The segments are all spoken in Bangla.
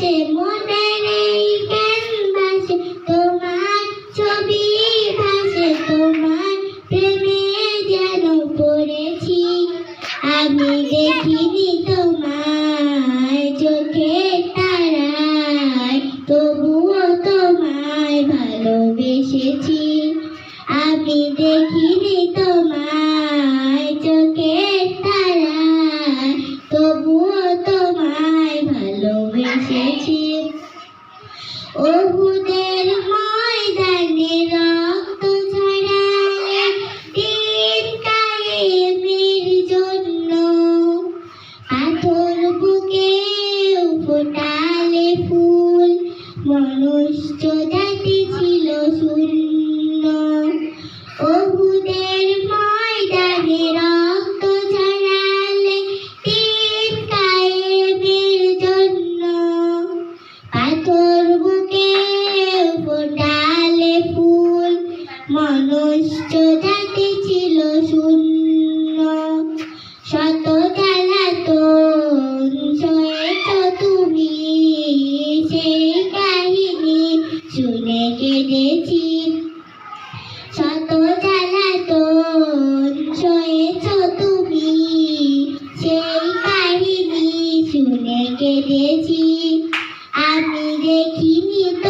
ভাসে মনের এই তোমার ছবি ভাসে, তোমার প্রেমে যেন পড়েছি। আমি দেখিনি তোমায় চোখে তারায়, তবুও তোমায় ভালোবেসেছি। আমি দেখিনি তোমায় ওহুদের ময়দানে রক্ত ঝরালে তিন কায়েমের জন্য। পাথর বুকে ফোটালে ফুল মনুষ্য জাতি মনুষ্য জাতি ছিল শূন্য। শত জ্বালাতন সয়েছ তুমি সেই কাহিনী শুনে কেঁদেছি। শত জ্বালাতন সয়েছ তুমি সেই কাহিনী শুনে কেঁদেছি। আমি দেখিনি তোমায়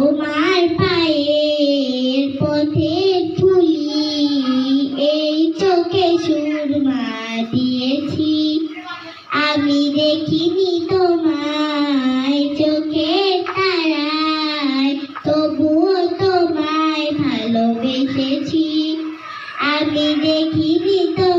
তোমার পায়ের পথে এই চোখে দিয়েছি। আমি দেখিনি তোমায় চোখে তবুও তোমায় ভালোবেসেছি। আমি দেখিনি তো